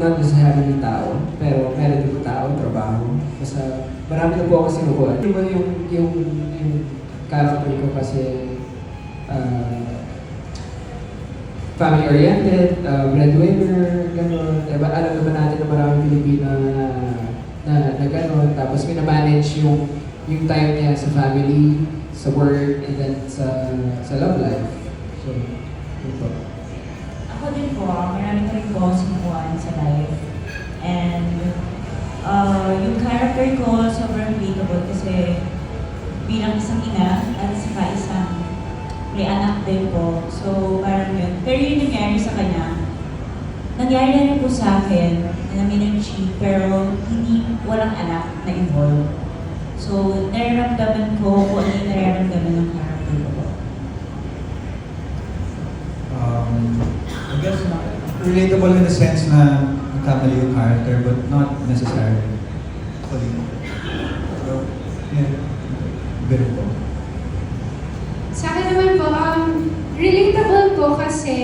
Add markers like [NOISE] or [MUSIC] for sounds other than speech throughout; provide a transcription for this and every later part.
not necessarily tao, pero meron din tao, trabaho. Basta marami na po ako sinukuha. Yung, yung, yung, yung character ko kasi uh, family-oriented, uh, breadwinner, gano'n. Diba, alam naman natin na maraming Pilipino na, na, na gano'n. Tapos minamanage yung, yung time niya sa family, sa work, and then sa, sa love life. So, yun po. Ako din po, marami ko rin po sinukuhaan sa life. And uh, yung character ko sobrang relatable kasi bilang isang ina at saka isang may anak din po. So parang yun. Pero yung nangyari sa kanya, nangyari na rin po sa akin na minag-cheat pero hindi walang anak na involved. So nararamdaman ko kung ano yung nararamdaman ng character ko po. um, I guess, relatable in the sense na nagkamali yung character, but not necessarily. Actually. So, yeah. Good po. Sa akin naman po, um, relatable po kasi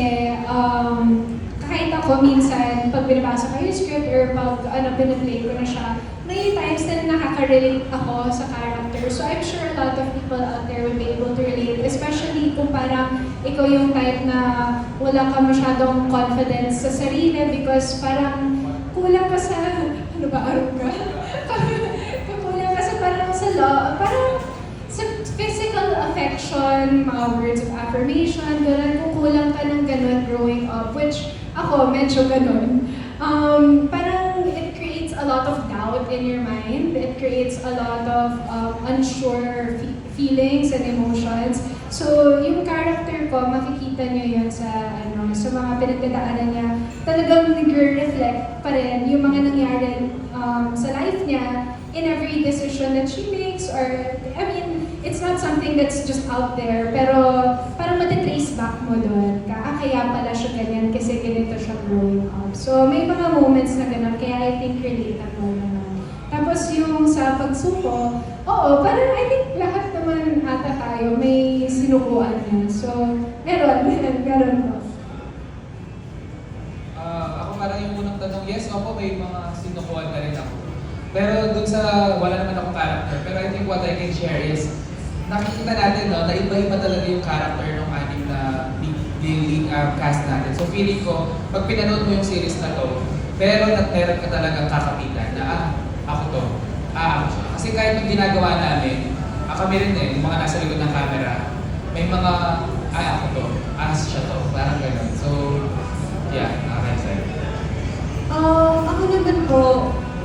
um, kahit ako minsan, pag binabasa ko yung script or pag ano, pinaplay ko na siya, may times na nakaka-relate ako sa character. So I'm sure a lot of people out there will be able to relate, especially kung parang ikaw yung type na wala ka masyadong confidence sa sarili because parang kulang ka sa, ano ba, arog ka? [LAUGHS] kulang ka sa parang sa law, parang sa physical affection, mga words of affirmation, ganun, kung kulang ka ng ganun growing up, which ako, medyo ganun. Um, parang it creates a lot doubt in your mind. It creates a lot of um, unsure fe- feelings and emotions. So, yung character ko, makikita niyo yun sa, ano, sa mga pinagdadaanan niya. Talagang nag-reflect pa rin yung mga nangyari um, sa life niya in every decision that she makes or, I mean, it's not something that's just out there, pero parang matitrace back mo doon. Ah, kaya pala siya ganyan kasi ganito siya growing up. So, may mga moments na ganun, kaya I think relatable. Tapos yung sa pagsuko, oo, parang I think lahat naman ata tayo may sinukuan niya. So, meron, meron po. Ah, ako parang yung unang tanong, yes, ako may mga sinukuhan na rin ako. Pero dun sa wala naman akong character, pero I think what I can share is, nakikita natin no, na iba-iba talaga yung character ng anim na lead, lead um, cast natin. So feeling ko, pag pinanood mo yung series na to, pero at meron ka talagang kakapitan na ah, ako to, ah, ako siya. Kasi kahit yung ginagawa namin, ah, kami rin eh, yung mga nasa likod ng camera, may mga, ay ako to, ah, siya to, parang ganun. So, yeah, nakaka-excite. Um, ako naman po,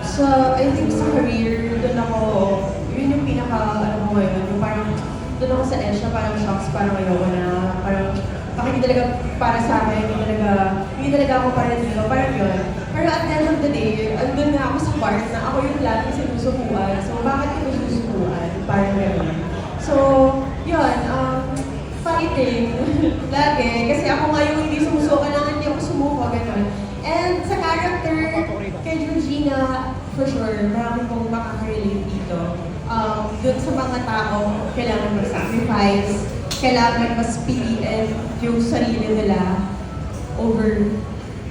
sa, I think sa career, doon ako, yun yung pinaka, ano ko ngayon, yung parang, doon ako sa na parang shocks, parang ayoko na, parang, bakit hindi talaga para sa akin, hindi talaga, hindi talaga ako para dito, parang yun. Pero at the end of the day, andun na ako sa part na ako yung laging sinusukuan, so bakit ko sinusukuan? Parang gano'n. So, yun, um, fighting, [LAUGHS] lagi, kasi ako nga hindi sumusuka na hindi ako sumuko, gano'n. And sa character, kay Georgina, for sure, marami kong makaka-relate dito. Um, dun sa mga tao, kailangan mag-sacrifice, kailangan mas piliin yung sarili nila over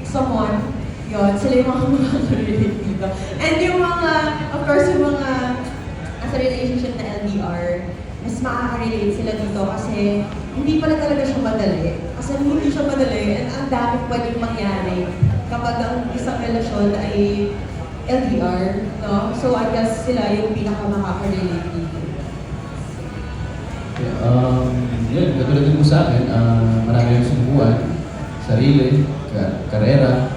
someone. Yun, sila yung mga [LAUGHS] makaka-relate dito. And yung mga, of course, yung mga nasa relationship na LDR, mas makaka-relate sila dito kasi hindi pala talaga siya madali. Kasi hindi siya madali and ang dami pwedeng mangyari kapag ang isang relasyon ay LDR, no? So I guess sila yung pinaka makaka-relate dito. Yeah, um, yun, katulad din po sa akin, ah, marami yung sumubuan, sarili, ka- karera,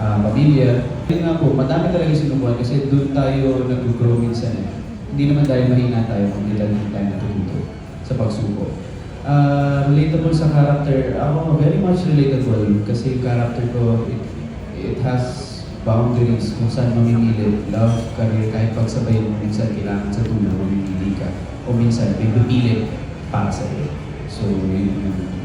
ah, pamilya. Yun nga po, madami talaga sinubuan kasi doon tayo nag-grow minsan eh. Hindi naman dahil mahina tayo, kundi dahil hindi tayo natututo sa pagsuko. Ah, relatable sa character, ako very much relatable kasi yung character ko, it, it has boundaries kung saan mamimili, love, career, kahit pagsabay mo, minsan kailangan sa tulong, mamimili ka. O minsan, may pipili para sa iyo. So, yun yung